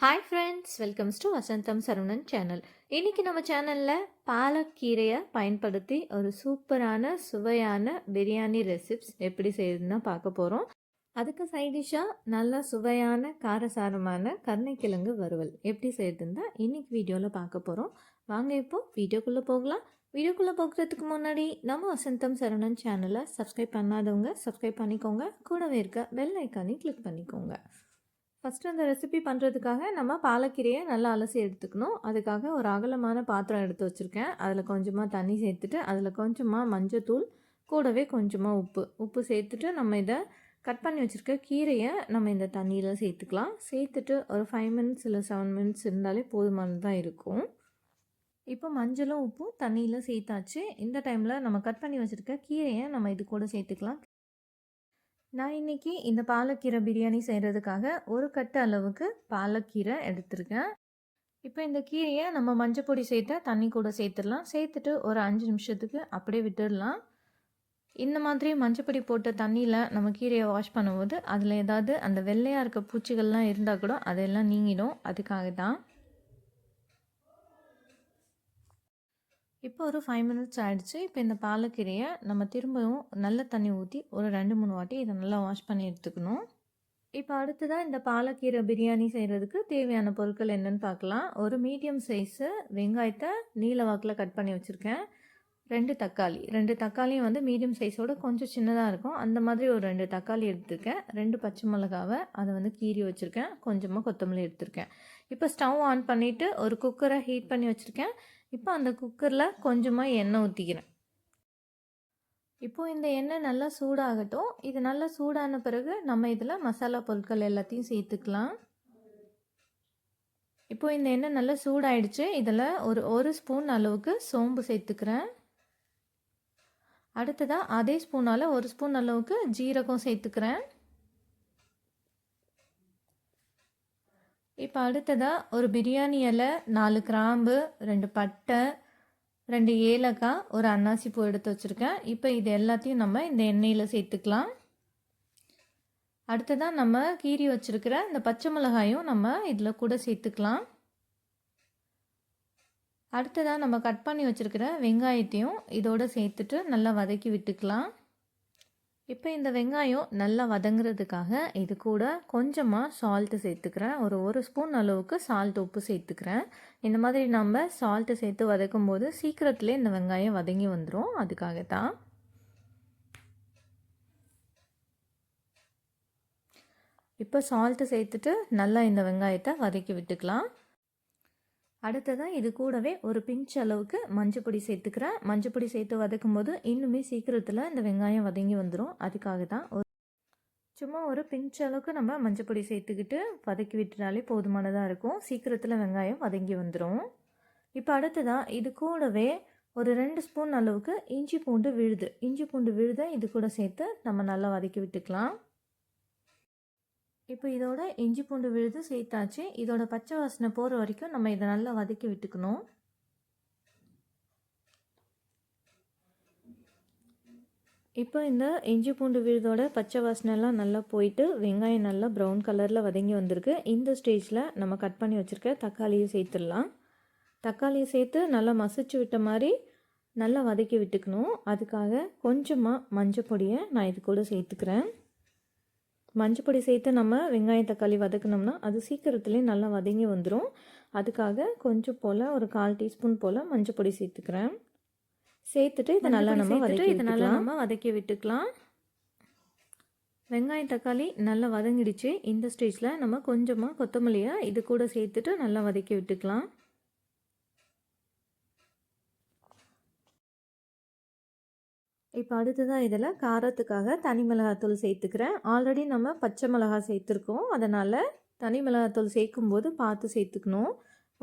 Hi friends welcomes to Vasantham Saravanan channel இன்றைக்கி நம்ம சேனலில் பாலக்கீரையை பயன்படுத்தி ஒரு சூப்பரான சுவையான பிரியாணி ரெசிப்ஸ் எப்படி செய்யுதுன்னு பார்க்க போகிறோம் அதுக்கு சைடிஷாக நல்லா சுவையான காரசாரமான கருணைக்கிழங்கு வறுவல் எப்படி செய்யுதுன்னு தான் இன்றைக்கி வீடியோவில் பார்க்க போகிறோம் வாங்க இப்போ வீடியோக்குள்ளே போகலாம். வீடியோக்குள்ளே போகிறதுக்கு முன்னாடி நம்ம வசந்தம் சரவணன் சேனலை சப்ஸ்கிரைப் பண்ணாதவங்க சப்ஸ்கிரைப் பண்ணிக்கோங்க. கூடவே இருக்க பெல் ஐக்கானையும் கிளிக் பண்ணிக்கோங்க. ஃபஸ்ட்டு அந்த ரெசிபி பண்ணுறதுக்காக நம்ம பாலக்கீரையை நல்லா அலசி எடுத்துக்கணும். அதுக்காக ஒரு அகலமான பாத்திரம் எடுத்து வச்சுருக்கேன். அதில் கொஞ்சமாக தண்ணி சேர்த்துட்டு அதில் கொஞ்சமாக மஞ்சத்தூள் கூடவே கொஞ்சமாக உப்பு. உப்பு சேர்த்துட்டு நம்ம இதை கட் பண்ணி வச்சுருக்க கீரையை நம்ம இந்த தண்ணியில் சேர்த்துக்கலாம். சேர்த்துட்டு ஒரு ஃபைவ் மினிட்ஸ் இல்லை செவன் மினிட்ஸ் இருந்தாலே போதுமானதாக இருக்கும். இப்போ மஞ்சளும் உப்பும் தண்ணியில் சேர்த்தாச்சு. இந்த டைமில் நம்ம கட் பண்ணி வச்சுருக்க கீரையை நம்ம இது கூட சேர்த்துக்கலாம். நான் இன்றைக்கி இந்த பாலக்கீரை பிரியாணி செய்கிறதுக்காக ஒரு கட்டு அளவுக்கு பாலக்கீரை எடுத்திருக்கேன். இப்போ இந்த கீரையை நம்ம மஞ்சள் பொடி சேர்த்த தண்ணி கூட சேர்த்துடலாம். சேர்த்துட்டு ஒரு அஞ்சு நிமிஷத்துக்கு அப்படியே விட்டுடலாம். இந்த மாதிரி மஞ்சப்பொடி போட்ட தண்ணியில் நம்ம கீரையை வாஷ் பண்ணும்போது அதில் ஏதாவது அந்த வெள்ளையாக இருக்க பூச்சிகள்லாம் இருந்தால் கூட அதெல்லாம் நீங்கிடும். அதுக்காக தான் இப்போ ஒரு ஃபைவ் மினிட்ஸ் ஆகிடுச்சு இப்போ இந்த பாலக்கீரையை நம்ம திரும்பவும் நல்ல தண்ணி ஊற்றி ஒரு ரெண்டு மூணு வாட்டி இதை நல்லா வாஷ் பண்ணி எடுத்துக்கணும். இப்போ அடுத்ததாக இந்த பாலக்கீரை பிரியாணி செய்கிறதுக்கு தேவையான பொருட்கள் என்னென்னு பார்க்கலாம். ஒரு மீடியம் சைஸு வெங்காயத்தை நீல வாக்கில் கட் பண்ணி வச்சுருக்கேன். ரெண்டு தக்காளி. ரெண்டு தக்காளியும் வந்து மீடியம் சைஸோட கொஞ்சம் சின்னதாக இருக்கும். அந்த மாதிரி ஒரு ரெண்டு தக்காளி எடுத்திருக்கேன். ரெண்டு பச்சை மிளகாவை அதை வந்து கீறி வச்சுருக்கேன். கொஞ்சமாக கொத்தமல்லி எடுத்திருக்கேன். இப்போ ஸ்டவ் ஆன் பண்ணிவிட்டு ஒரு குக்கரை ஹீட் பண்ணி வச்சுருக்கேன். இப்போ அந்த குக்கரில் கொஞ்சமாக எண்ணெய் ஊற்றிக்கிறேன் இப்போது இந்த எண்ணெய் நல்லா சூடாகட்டும். இது நல்லா சூடான பிறகு நம்ம இதில் மசாலா பொருட்கள் எல்லாத்தையும் சேர்த்துக்கலாம். இப்போ இந்த எண்ணெய் நல்லா சூடாயிடுச்சு. இதில் ஒரு ஒரு ஸ்பூன் அளவுக்கு சோம்பு சேர்த்துக்கிறேன். அடுத்ததாக அதே ஸ்பூனால் ஒரு ஸ்பூன் அளவுக்கு ஜீரகம் சேர்த்துக்கிறேன். இப்போ அடுத்ததாக ஒரு பிரியாணி இலை நாலு கிராம்பு ரெண்டு பட்டை ரெண்டு ஏலக்காய் ஒரு அன்னாசி பூ எடுத்து வச்சுருக்கேன். இப்போ இது எல்லாத்தையும் நம்ம இந்த எண்ணெயில் சேர்த்துக்கலாம். அடுத்ததாக நம்ம கீரி வச்சுருக்கிற இந்த பச்சை மிளகாயும் நம்ம இதில் கூட சேர்த்துக்கலாம். அடுத்ததாக நம்ம கட் பண்ணி வச்சுருக்கிற வெங்காயத்தையும் இதோடு சேர்த்துட்டு நல்லா வதக்கி விட்டுக்கலாம். இப்போ இந்த வெங்காயம் நல்லா வதங்குறதுக்காக இது கூட கொஞ்சமாக சால்ட்டு சேர்த்துக்கிறேன். ஒரு ஒரு ஸ்பூன் அளவுக்கு சால்ட் உப்பு சேர்த்துக்கிறேன். இந்த மாதிரி நம்ம சால்ட்டு சேர்த்து வதக்கும் போது சீக்கிரத்துலேயே இந்த வெங்காயம் வதங்கி வந்துடும் அதுக்காக தான் இப்போ சால்ட்டு சேர்த்துட்டு நல்லா இந்த வெங்காயத்தை வதக்கி விட்டுக்கலாம். அடுத்ததாக இது கூடவே ஒரு பிஞ்ச் அளவுக்கு மஞ்சப்பொடி சேர்த்துக்கிறேன். மஞ்சப்பொடி சேர்த்து வதக்கும் போது இன்னுமே சீக்கிரத்தில் இந்த வெங்காயம் வதங்கி வந்துடும் அதுக்காக தான் ஒரு சும்மா ஒரு பிஞ்ச் அளவுக்கு நம்ம மஞ்சப்பொடி சேர்த்துக்கிட்டு வதக்கி விட்டுனாலே போதுமானதாக இருக்கும். சீக்கிரத்தில் வெங்காயம் வதங்கி வந்துடும் இப்போ அடுத்ததாக இது கூடவே ஒரு ரெண்டு ஸ்பூன் அளவுக்கு இஞ்சி பூண்டு விழுது. இஞ்சி பூண்டு விழுதை இது கூட சேர்த்து நம்ம நல்லா வதக்கி விட்டுக்கலாம். இப்போ இதோட இஞ்சி பூண்டு விழுது சேர்த்தாச்சு. இதோட பச்சை வாசனை போகிற வரைக்கும் நம்ம இதை நல்லா வதக்கி விட்டுக்கணும். இப்போ இந்த இஞ்சி பூண்டு விழுதோட பச்சை வாசனைலாம் நல்லா போயிட்டு வெங்காயம் நல்லா ப்ரௌன் கலரில் வதங்கி வந்திருக்கு. இந்த ஸ்டேஜில் நம்ம கட் பண்ணி வச்சுருக்க தக்காளியை சேர்த்துடலாம். தக்காளியை சேர்த்து நல்லா மசிச்சு விட்ட மாதிரி நல்லா வதக்கி விட்டுக்கணும். அதுக்காக கொஞ்சமாக மஞ்சள் பொடியை நான் இது கூட சேர்த்துக்கிறேன். மஞ்சப்பொடி சேர்த்து நம்ம வெங்காயம் தக்காளி வதக்கினோம்னா அது சீக்கிரத்துலேயே நல்லா வதங்கி வந்துடும் அதுக்காக கொஞ்சம் போல் ஒரு கால் டீஸ்பூன் போல் மஞ்சப்பொடி சேர்த்துக்கிறேன். சேர்த்துட்டு இதை நல்லா நம்ம வதக்கி இதை நல்லா நம்ம வதக்கி விட்டுக்கலாம். வெங்காயம் தக்காளி நல்லா வதங்கிடுச்சு. இந்த ஸ்டேஜில் நம்ம கொஞ்சமாக கொத்தமல்லியை இது கூட சேர்த்துட்டு நல்லா வதக்கி விட்டுக்கலாம். இப்போ அடுத்ததாக இதில் காரத்துக்காக தனி மிளகாத்தூள் சேர்த்துக்கிறேன். ஆல்ரெடி நம்ம பச்சை மிளகா சேர்த்துருக்கோம். அதனால் தனி மிளகாத்தூள் சேர்க்கும்போது பார்த்து சேர்த்துக்கணும்.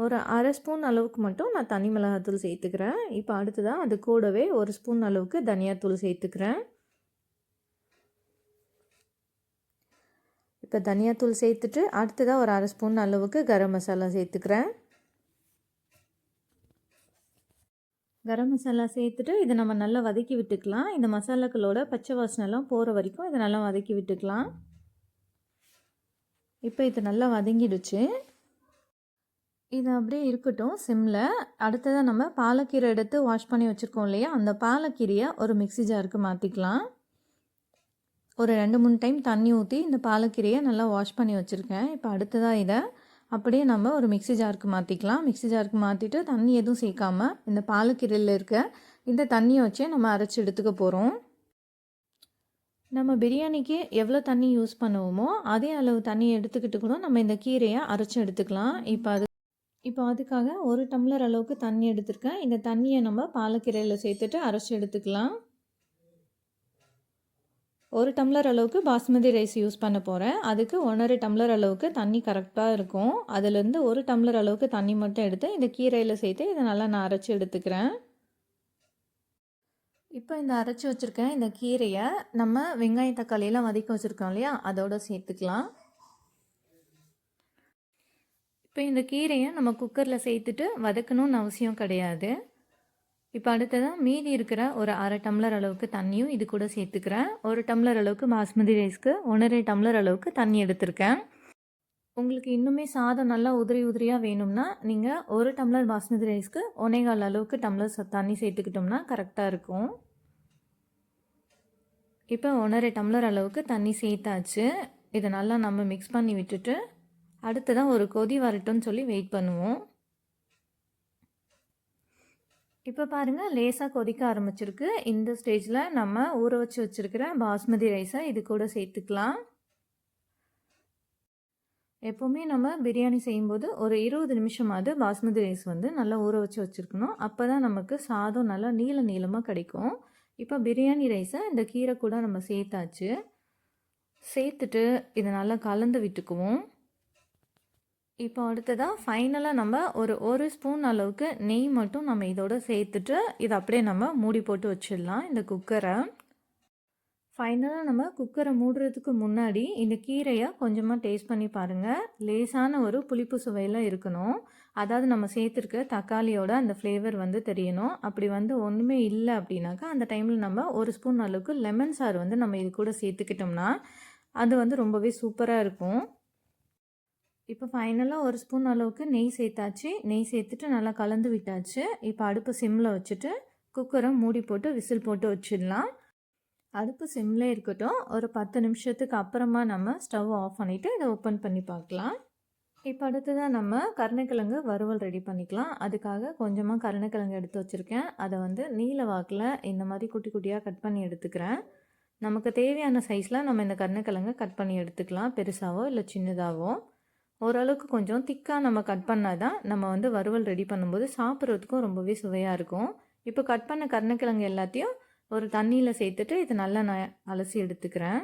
ஒரு அரை ஸ்பூன் அளவுக்கு மட்டும் நான் தனி மிளகாத்தூள் சேர்த்துக்கிறேன். இப்போ அடுத்ததாக அது கூடவே ஒரு ஸ்பூன் அளவுக்கு தனியாத்தூள் சேர்த்துக்கிறேன். இப்போ தனியாத்தூள் சேர்த்துட்டு அடுத்ததாக ஒரு அரை ஸ்பூன் அளவுக்கு கரம் மசாலா சேர்த்துக்கிறேன். கரம் மசாலா சேர்த்துட்டு இதை நம்ம நல்லா வதக்கி விட்டுக்கலாம். இந்த மசாலாக்களோட பச்சை வாசனைலாம் போகிற வரைக்கும் இதை நல்லா வதக்கி விட்டுக்கலாம். இப்போ இது நல்லா வதங்கிடுச்சு. இது அப்படியே இருக்கட்டும் சிம்மில் அடுத்ததாக நம்ம பாலக்கீரை எடுத்து வாஷ் பண்ணி வச்சுருக்கோம் இல்லையா? அந்த பாலக்கீரையை ஒரு மிக்ஸி ஜாருக்கு மாற்றிக்கலாம் ஒரு ரெண்டு மூணு டைம் தண்ணி ஊற்றி இந்த பாலக்கீரையை நல்லா வாஷ் பண்ணி வச்சுருக்கேன். இப்போ அடுத்ததாக இதை அப்படியே நம்ம ஒரு மிக்ஸி ஜாருக்கு மாற்றிக்கலாம் மிக்ஸி ஜாருக்கு மாற்றிட்டு தண்ணி எதுவும் சேர்க்காம இந்த பாலக்கீரையில் இருக்க இந்த தண்ணியை வச்சே நம்ம அரைச்சி எடுத்துக்க போகிறோம் நம்ம பிரியாணிக்கு எவ்வளோ தண்ணி யூஸ் பண்ணுவோமோ அதே அளவு தண்ணி எடுத்துக்கிட்டு கூட நம்ம இந்த கீரையை அரைச்சி எடுத்துக்கலாம். இப்போ அது இப்போ அதுக்காக ஒரு டம்ளர் அளவுக்கு தண்ணி எடுத்திருக்கேன். இந்த தண்ணியை நம்ம பாலக்கீரையில் சேர்த்துட்டு அரைச்சி எடுத்துக்கலாம். ஒரு டம்ளர் அளவுக்கு பாஸ்மதி ரைஸ் யூஸ் பண்ண போகிறேன் அதுக்கு ஒன்றரை டம்ளர் அளவுக்கு தண்ணி கரெக்டாக இருக்கும். அதுலேருந்து ஒரு டம்ளர் அளவுக்கு தண்ணி மட்டும் எடுத்து இந்த கீரையில் சேர்த்து இதை நல்லா நான் அரைச்சி எடுத்துக்கிறேன். இப்போ இந்த அரைச்சி வச்சுருக்கேன் இந்த கீரையை நம்ம வெங்காயம் தக்காளியெல்லாம் வதக்கி வச்சுருக்கோம் இல்லையா? அதோட சேர்த்துக்கலாம். இப்போ இந்த கீரையை நம்ம குக்கரில் சேர்த்துட்டு வதக்கணும்னு அவசியம் கிடையாது. இப்போ அடுத்ததாக மீதி இருக்கிற ஒரு அரை டம்ளர் அளவுக்கு தண்ணியும் இது கூட சேர்த்துக்கிறேன். ஒரு டம்ளர் அளவுக்கு பாஸ்மதி ரைஸ்க்கு ஒன்றரை டம்ளர் அளவுக்கு தண்ணி எடுத்திருக்கேன். உங்களுக்கு இன்னுமே சாதம் நல்லா உதிரி உதிரியாக வேணும்னா நீங்கள் ஒரு டம்ளர் பாஸ்மதி ரைஸ்க்கு ஒன்னேகால் அளவுக்கு டம்ளர் தண்ணி சேர்த்துக்கிட்டோம்னா கரெக்டாக இருக்கும். இப்போ ஒன்றரை டம்ளர் அளவுக்கு தண்ணி சேர்த்தாச்சு. இதை நல்லா நம்ம மிக்ஸ் பண்ணி விட்டுட்டு அடுத்ததான் ஒரு கொதி வரட்டும்னு சொல்லி வெயிட் பண்ணுவோம். இப்போ பாருங்கள் லேசாக கொதிக்க ஆரம்பிச்சிருக்கு. இந்த ஸ்டேஜில் நம்ம ஊற வச்சு வச்சுருக்கிற பாஸ்மதி ரைஸை இது கூட சேர்த்துக்கலாம். எப்போவுமே நம்ம பிரியாணி செய்யும்போது ஒரு இருபது நிமிஷமாவது பாஸ்மதி ரைஸ் வந்து நல்லா ஊற வச்சு வச்சுருக்கணும். அப்போ தான் நமக்கு சாதம் நல்லா நீள நீளமாக கிடைக்கும். இப்போ பிரியாணி ரைஸை இந்த கீரை கூட நம்ம சேர்த்தாச்சு. சேர்த்துட்டு இதை நல்லா கலந்து விட்டுக்குவோம். இப்போ அடுத்ததாக ஃபைனலாக நம்ம ஒரு ஒரு ஸ்பூன் அளவுக்கு நெய் மட்டும் நம்ம இதோட சேர்த்துட்டு இதை அப்படியே நம்ம மூடி போட்டு வச்சிடலாம் இந்த குக்கரை. ஃபைனலாக நம்ம குக்கரை மூடுறதுக்கு முன்னாடி இந்த கீரையை கொஞ்சமாக டேஸ்ட் பண்ணி பாருங்கள் லேசான ஒரு புளிப்பு சுவையில் இருக்கணும். அதாவது நம்ம சேர்த்துருக்க தக்காளியோட அந்த ஃப்ளேவர் வந்து தெரியணும். அப்படி வந்து ஒன்றுமே இல்லை அப்படின்னாக்கா அந்த டைமில் நம்ம ஒரு ஸ்பூன் அளவுக்கு லெமன் சாறு வந்து நம்ம இது கூட சேர்த்துக்கிட்டோம்னா அது வந்து ரொம்பவே சூப்பராக இருக்கும். இப்போ ஃபைனலாக ஒரு ஸ்பூன் அளவுக்கு நெய் சேர்த்தாச்சு. நெய் சேர்த்துட்டு நல்லா கலந்து விட்டாச்சு. இப்போ அடுப்பு சிம்மில் வச்சுட்டு குக்கரை மூடி போட்டு விசில் போட்டு வச்சிடலாம். அடுப்பு சிம்மில் இருக்கட்டும். ஒரு பத்து நிமிஷத்துக்கு அப்புறமா நம்ம ஸ்டவ் ஆஃப் பண்ணிவிட்டு இதை ஓப்பன் பண்ணி பார்க்கலாம். இப்போ அடுத்ததாக நம்ம கருணைக்கிழங்கு வறுவல் ரெடி பண்ணிக்கலாம். அதுக்காக கொஞ்சமாக கருணைக்கிழங்கு எடுத்து வச்சுருக்கேன். அதை வந்து நீல வாக்கில் இந்த மாதிரி குட்டி குட்டியாக கட் பண்ணி எடுத்துக்கிறேன். நமக்கு தேவையான சைஸில் நம்ம இந்த கருணைக்கிழங்கு கட் பண்ணி எடுத்துக்கலாம். பெருசாவோ இல்லை சின்னதாகவோ ஓரளவுக்கு கொஞ்சம் திக்காக நம்ம கட் பண்ணால் தான் நம்ம வந்து வறுவல் ரெடி பண்ணும்போது சாப்பிட்றதுக்கும் ரொம்பவே சுவையாக இருக்கும். இப்போ கட் பண்ண கருணக்கிழங்கு எல்லாத்தையும் ஒரு தண்ணியில் சேர்த்துட்டு இதை நல்லா நான் அலசி எடுத்துக்கிறேன்.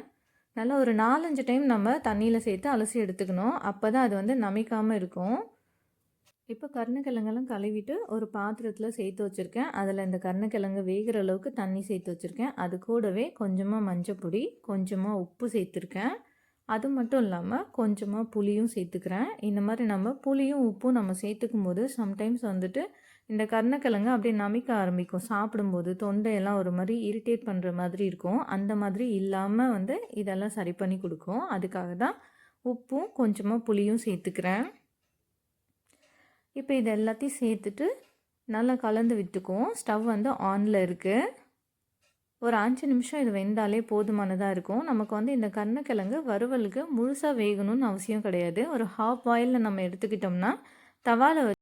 நல்லா ஒரு நாலஞ்சு டைம் நம்ம தண்ணியில் சேர்த்து அலசி எடுத்துக்கணும். அப்போ தான் அது வந்து நமிக்காமல் இருக்கும். இப்போ கருணக்கிழங்கெல்லாம் கழுவிட்டு ஒரு பாத்திரத்தில் சேர்த்து வச்சுருக்கேன். அதில் இந்த கருணக்கிழங்கு வேகிற அளவுக்கு தண்ணி சேர்த்து வச்சுருக்கேன். அது கூடவே கொஞ்சமாக மஞ்சள் பொடி கொஞ்சமாக உப்பு சேர்த்துருக்கேன். அது மட்டும் இல்லாமல் கொஞ்சமாக புளியும் சேர்த்துக்கிறேன். இந்த மாதிரி நம்ம புளியும் உப்பும் நம்ம சேர்த்துக்கும் போது சம்டைம்ஸ் வந்துட்டு இந்த கருணக்கிழங்கு அப்படியே நமிக்க ஆரம்பிக்கும். சாப்பிடும்போது தொண்டையெல்லாம் ஒரு மாதிரி இரிட்டேட் பண்ணுற மாதிரி இருக்கும். அந்த மாதிரி இல்லாமல் வந்து இதெல்லாம் சரி பண்ணி கொடுக்கும். அதுக்காக தான் உப்பும் கொஞ்சமாக புளியும் சேர்த்துக்கிறேன். இப்போ இது எல்லாத்தையும் சேர்த்துட்டு நல்லா கலந்து விட்டுக்குவோம். ஸ்டவ் வந்து ஆனில் இருக்குது ஒரு அஞ்சு நிமிஷம் இது வெந்தாலே போதுமானதாக இருக்கும். நமக்கு வந்து இந்த கருணக்கிழங்கு வறுவலுக்கு முழுசாக வேகணும்னு அவசியம் கிடையாது. ஒரு ஹாஃப் பாயிலில் நம்ம எடுத்துக்கிட்டோம்னா தவாவில் வச்சு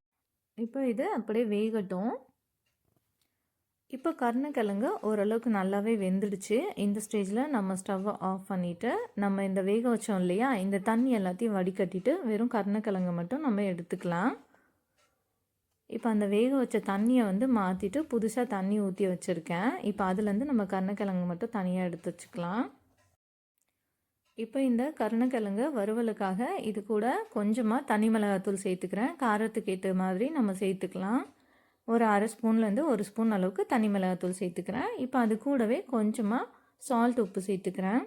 இப்போ இது அப்படியே வேகட்டும். இப்போ கருணக்கிழங்கு ஓரளவுக்கு நல்லாவே வெந்துடுச்சு. இந்த ஸ்டேஜில் நம்ம ஸ்டவ்வை ஆஃப் பண்ணிவிட்டு நம்ம இந்த வேக வச்சோம் இல்லையா? இந்த தண்ணி எல்லாத்தையும் வடிகட்டிட்டு வெறும் கருணக்கிழங்கு மட்டும் நம்ம எடுத்துக்கலாம். இப்போ அந்த வேக வச்ச தண்ணியை வந்து மாற்றிட்டு புதுசாக தண்ணி ஊற்றி வச்சுருக்கேன். இப்போ அதுலேருந்து நம்ம கருணக்கிழங்கு மட்டும் தனியாக எடுத்து வச்சுக்கலாம். இப்போ இந்த கருணக்கிழங்கு வறுவலுக்காக இது கூட கொஞ்சமாக தனி மிளகாத்தூள் சேர்த்துக்கிறேன். காரத்துக்கு ஏற்ற மாதிரி நம்ம சேர்த்துக்கலாம். ஒரு அரை ஸ்பூன்லேருந்து ஒரு ஸ்பூன் அளவுக்கு தனி மிளகாத்தூள் சேர்த்துக்கிறேன். இப்போ அது கூடவே கொஞ்சமாக சால்ட் உப்பு சேர்த்துக்கிறேன்.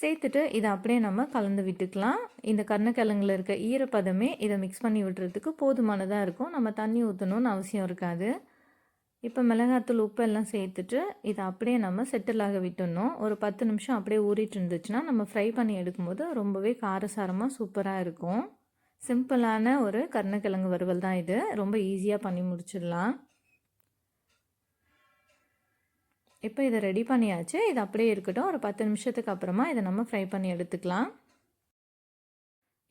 சேர்த்துட்டு இதை அப்படியே நம்ம கலந்து விட்டுக்கலாம். இந்த கருணக்கிழங்குல இருக்க ஈரப்பதமே இதை மிக்ஸ் பண்ணி விட்டுறதுக்கு போதுமானதாக இருக்கும். நம்ம தண்ணி ஊற்றணும்னு அவசியம் இருக்காது. இப்போ மிளகாத்தூள் உப்பு எல்லாம் சேர்த்துட்டு இதை அப்படியே நம்ம செட்டிலாக விட்டுடணும். ஒரு பத்து நிமிஷம் அப்படியே ஊறிட்டு இருந்துச்சுன்னா நம்ம ஃப்ரை பண்ணி எடுக்கும்போது ரொம்பவே காரசாரமாக சூப்பராக இருக்கும். சிம்பிளான ஒரு கருணக்கிழங்கு வறுவல் தான் இது. ரொம்ப ஈஸியாக பண்ணி முடிச்சிடலாம். இப்போ இதை ரெடி பண்ணியாச்சு. இது அப்படியே இருக்கட்டும். ஒரு பத்து நிமிஷத்துக்கு அப்புறமா இதை நம்ம ஃப்ரை பண்ணி எடுத்துக்கலாம்.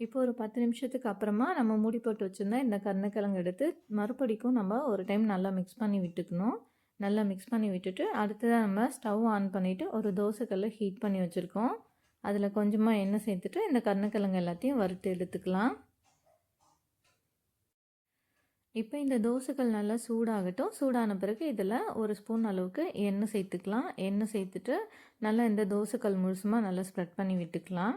இப்போ ஒரு பத்து நிமிஷத்துக்கு அப்புறமா நம்ம மூடி போட்டு வச்சுருந்தா இந்த கருணக்கிழங்கு எடுத்து மறுபடிக்கும் நம்ம ஒரு டைம் நல்லா மிக்ஸ் பண்ணி விட்டுக்கணும். நல்லா மிக்ஸ் பண்ணி விட்டுட்டு அடுத்ததாக நம்ம ஸ்டவ் ஆன் பண்ணிவிட்டு ஒரு தோசைக்கல்ல ஹீட் பண்ணி வச்சுருக்கோம். அதில் கொஞ்சமாக எண்ணெய் சேர்த்துட்டு இந்த கருணக்கிழங்கு எல்லாத்தையும் வறுத்து எடுத்துக்கலாம். இப்போ இந்த தோசைகள் நல்லா சூடாகட்டும். சூடான பிறகு இதில் ஒரு ஸ்பூன் அளவுக்கு எண்ணெய் சேர்த்துக்கலாம். எண்ணெய் சேர்த்துட்டு நல்லா இந்த தோசைக்கல் முழுசுமாக நல்லா ஸ்ப்ரெட் பண்ணி விட்டுக்கலாம்.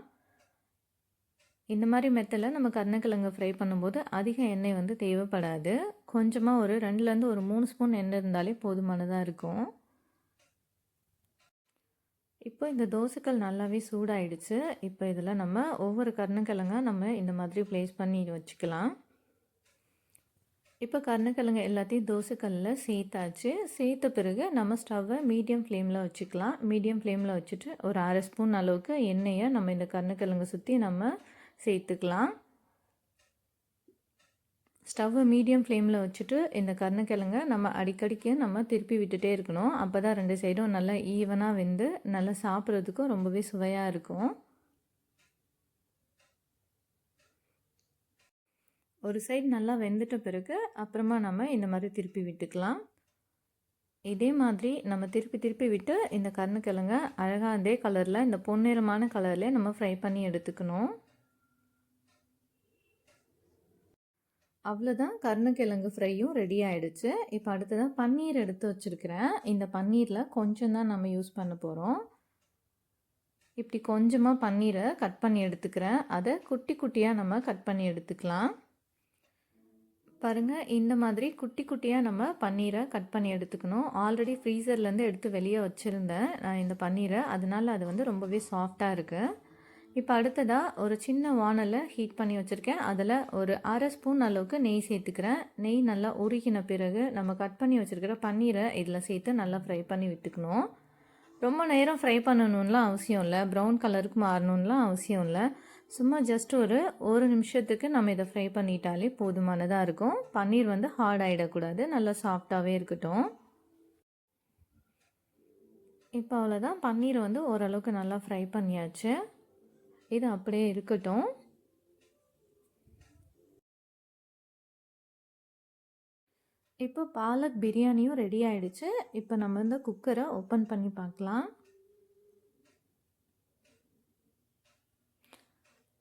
இந்த மாதிரி மெத்தடில் நம்ம கருணக்கிழங்கு ஃப்ரை பண்ணும்போது அதிக எண்ணெய் வந்து தேவைப்படாது. கொஞ்சமாக ஒரு ரெண்டுலேருந்து ஒரு மூணு ஸ்பூன் எண்ணெய் இருந்தாலே போதுமானதாக இருக்கும். இப்போ இந்த தோசைக்கல் நல்லாவே சூடாயிடுச்சு. இப்போ இதில் நம்ம ஒவ்வொரு கருணக்கிழங்கா நம்ம இந்த மாதிரி ப்ளேஸ் பண்ணி வச்சுக்கலாம். இப்போ கருணக்கிழங்கு எல்லாத்தையும் தோசைக்கல்லில் சேர்த்தாச்சு. சேர்த்த பிறகு நம்ம ஸ்டவ்வை மீடியம் ஃப்ளேமில் வச்சுக்கலாம். மீடியம் ஃப்ளேமில் வச்சுட்டு ஒரு அரை ஸ்பூன் அளவுக்கு எண்ணெயை நம்ம இந்த கருணக்கிழங்கு சுற்றி நம்ம சேர்த்துக்கலாம். ஸ்டவ்வை மீடியம் ஃப்ளேமில் வச்சுட்டு இந்த கருணக்கிழங்கை நம்ம அடிக்கடிக்கு நம்ம திருப்பி விட்டுட்டே இருக்கணும். அப்போ தான் ரெண்டு சைடும் நல்லா ஈவனாக வெந்து நல்லா சாப்பிட்றதுக்கும் ரொம்பவே சுவையாக இருக்கும். ஒரு சைடு நல்லா வெந்துட்ட பிறகு அப்புறமா நம்ம இந்த மாதிரி திருப்பி விட்டுக்கலாம். இதே மாதிரி நம்ம திருப்பி திருப்பி விட்டு இந்த கருணக்கிழங்க அழகாக அதே கலரில் இந்த பொன்னிறமான கலரில் நம்ம ஃப்ரை பண்ணி எடுத்துக்கணும். அவ்வளோதான் கருணக்கிழங்கு ஃப்ரையும் ரெடி ஆகிடுச்சு இப்போ அடுத்ததாக பன்னீர் எடுத்து வச்சுருக்கிறேன். இந்த பன்னீரில் கொஞ்சம் தான் நம்ம யூஸ் பண்ண போகிறோம் இப்படி கொஞ்சமாக பன்னீரை கட் பண்ணி எடுத்துக்கிறேன். அதை குட்டி குட்டியாக நம்ம கட் பண்ணி எடுத்துக்கலாம். பாருங்கள் இந்த மாதிரி குட்டி குட்டியாக நம்ம பன்னீரை கட் பண்ணி எடுத்துக்கணும். ஆல்ரெடி ஃப்ரீசர்லேருந்து எடுத்து வெளியே வச்சுருந்தேன் நான் இந்த பன்னீரை. அதனால் அது வந்து ரொம்பவே சாஃப்டாக இருக்குது இப்போ அடுத்ததாக ஒரு சின்ன வானலை ஹீட் பண்ணி வச்சுருக்கேன். அதில் ஒரு அரை ஸ்பூன் அளவுக்கு நெய் சேர்த்துக்கிறேன். நெய் நல்லா உருகின பிறகு நம்ம கட் பண்ணி வச்சுருக்கிற பன்னீரை இதில் சேர்த்து நல்லா ஃப்ரை பண்ணி விட்டுக்கணும். ரொம்ப நேரம் ஃப்ரை பண்ணணும்லாம் அவசியம் இல்லை. ப்ரௌன் கலருக்கு மாறணும்லாம் அவசியம் இல்லை. சும்மா ஜஸ்ட் ஒரு ஒரு நிமிஷத்துக்கு நம்ம இதை ஃப்ரை பண்ணிட்டாலே போதுமானதாக இருக்கும். பன்னீர் வந்து ஹார்ட் ஆகிடக்கூடாது நல்லா சாஃப்டாகவே இருக்கட்டும். இப்போ அவ்வளோதான் பன்னீர் வந்து ஓரளவுக்கு நல்லா ஃப்ரை பண்ணியாச்சு. இது அப்படியே இருக்கட்டும். இப்போ பாலக் பிரியாணியும் ரெடி ஆயிடுச்சு. இப்போ நம்ம இந்த குக்கரை ஓப்பன் பண்ணி பார்க்கலாம்.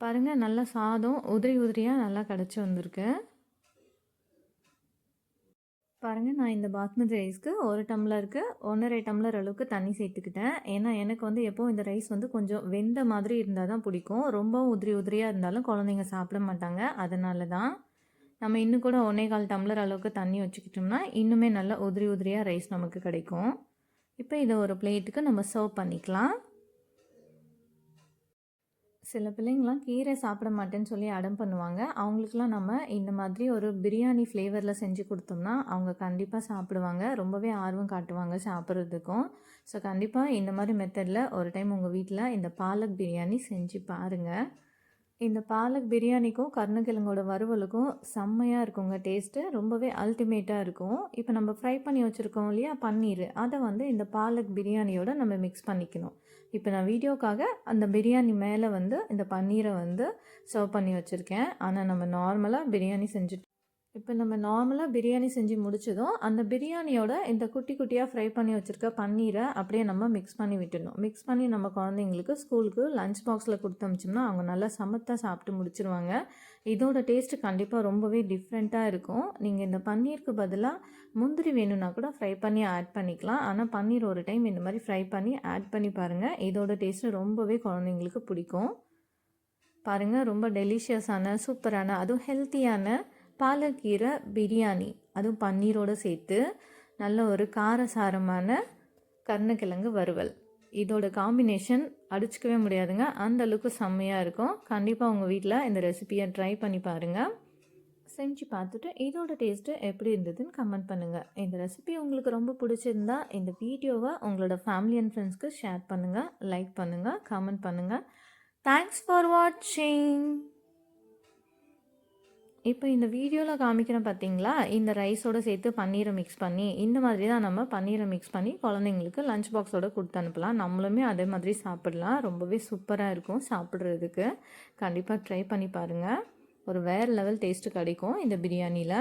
பாருங்கள் நல்லா சாதம் உதிரி உதிரியாக நல்லா கிடச்சி வந்திருக்கு. பாருங்கள் நான் இந்த பாஸ்மதி ரைஸ்க்கு ஒரு டம்ளருக்கு ஒன்றரை டம்ளர் அளவுக்கு தண்ணி சேர்த்துக்கிட்டேன். ஏன்னா எனக்கு வந்து எப்போவும் இந்த ரைஸ் வந்து கொஞ்சம் வெந்த மாதிரி இருந்தால் தான் பிடிக்கும். ரொம்பவும் உதிரி உதிரியாக இருந்தாலும் குழந்தைங்க சாப்பிட மாட்டாங்க. அதனால தான் நம்ம இன்னும் கூட ஒன்றே கால் டம்ளர் அளவுக்கு தண்ணி வச்சுக்கிட்டோம்னா இன்னுமே நல்லா உதிரி உதிரியாக ரைஸ் நமக்கு கிடைக்கும். இப்போ இதை ஒரு பிளேட்டுக்கு நம்ம சர்வ் பண்ணிக்கலாம். சில பிள்ளைங்களாம் கீரை சாப்பிட மாட்டேன்னு சொல்லி அடம் பண்ணுவாங்க. அவங்களுக்குலாம் நம்ம இந்த மாதிரி ஒரு பிரியாணி ஃப்ளேவரில் செஞ்சு கொடுத்தோம்னா அவங்க கண்டிப்பாக சாப்பிடுவாங்க. ரொம்பவே ஆர்வம் காட்டுவாங்க சாப்பிட்றதுக்கும். ஸோ கண்டிப்பாக இந்த மாதிரி மெத்தடில் ஒரு டைம் உங்கள் வீட்டில் இந்த பாலக் பிரியாணி செஞ்சு பாருங்கள் இந்த பாலக் பிரியாணிக்கும் கருணக்கிழங்கோட வறுவலுக்கும் செம்மையாக இருக்குங்க டேஸ்ட்டு ரொம்பவே அல்டிமேட்டாக இருக்கும். இப்போ நம்ம ஃப்ரை பண்ணி வச்சுருக்கோம் இல்லையா? பன்னீர். அதை வந்து இந்த பாலக் பிரியாணியோட நம்ம மிக்ஸ் பண்ணிக்கணும். இப்போ நான் வீடியோக்காக அந்த பிரியாணி மேலே வந்து இந்த பன்னீரை வந்து சர்வ் பண்ணி வச்சுருக்கேன். ஆனால் நம்ம நார்மலாக பிரியாணி செஞ்சுட்டு இப்போ நம்ம நார்மலாக பிரியாணி செஞ்சு முடிச்சதும் அந்த பிரியாணியோட இந்த குட்டி குட்டியாக ஃப்ரை பண்ணி வச்சுருக்க பன்னீரை அப்படியே நம்ம மிக்ஸ் பண்ணி விட்டுடணும். மிக்ஸ் பண்ணி நம்ம குழந்தைங்களுக்கு ஸ்கூலுக்கு லஞ்ச் பாக்ஸில் கொடுத்து அமிச்சோம்னா அவங்க நல்லா சமத்தாக சாப்பிட்டு முடிச்சிருவாங்க. இதோட டேஸ்ட்டு கண்டிப்பாக ரொம்பவே டிஃப்ரெண்ட்டாக இருக்கும். நீங்கள் இந்த பன்னீருக்கு பதிலாக முந்திரி வேணும்னா கூட ஃப்ரை பண்ணி ஆட் பண்ணிக்கலாம். ஆனால் பன்னீர் ஒரு டைம் இந்த மாதிரி ஃப்ரை பண்ணி ஆட் பண்ணி பாருங்கள் இதோட டேஸ்ட்டு ரொம்பவே குழந்தைங்களுக்கு பிடிக்கும். பாருங்கள் ரொம்ப டெலிஷியஸான சூப்பரான அதுவும் ஹெல்த்தியான பாலக்கீரை பிரியாணி அதுவும் பன்னீரோடு சேர்த்து நல்ல ஒரு காரசாரமான கருணக்கிழங்கு வறுவல். இதோட காம்பினேஷன் அடிச்சுக்கவே முடியாதுங்க. அந்த அளவுக்கு செம்மையாக இருக்கும். கண்டிப்பாக உங்கள் வீட்டில் இந்த ரெசிபியை ட்ரை பண்ணி பாருங்கள் செஞ்சு பார்த்துட்டு இதோட டேஸ்ட்டு எப்படி இருந்ததுன்னு கமெண்ட் பண்ணுங்கள் இந்த ரெசிபி உங்களுக்கு ரொம்ப பிடிச்சிருந்தா இந்த வீடியோவை உங்களோட ஃபேமிலி அண்ட் ஃப்ரெண்ட்ஸ்க்கு ஷேர் பண்ணுங்கள் லைக் பண்ணுங்கள் கமெண்ட் பண்ணுங்கள் தேங்க்ஸ் ஃபார் வாட்சிங் இப்போ இந்த வீடியோவில் காமிக்கிறேன் பார்த்தீங்களா இந்த ரைஸோட சேர்த்து பன்னீரை மிக்ஸ் பண்ணி இந்த மாதிரி தான் நம்ம பன்னீரை மிக்ஸ் பண்ணி குழந்தைங்களுக்கு லஞ்ச் பாக்ஸோட கொடுத்து அனுப்பலாம். நம்மளுமே அதே மாதிரி சாப்பிடலாம். ரொம்பவே சூப்பராக இருக்கும் சாப்பிட்றதுக்கு. கண்டிப்பாக ட்ரை பண்ணி பாருங்கள் ஒரு வேறு லெவல் டேஸ்ட்டு கிடைக்கும் இந்த பிரியாணியில்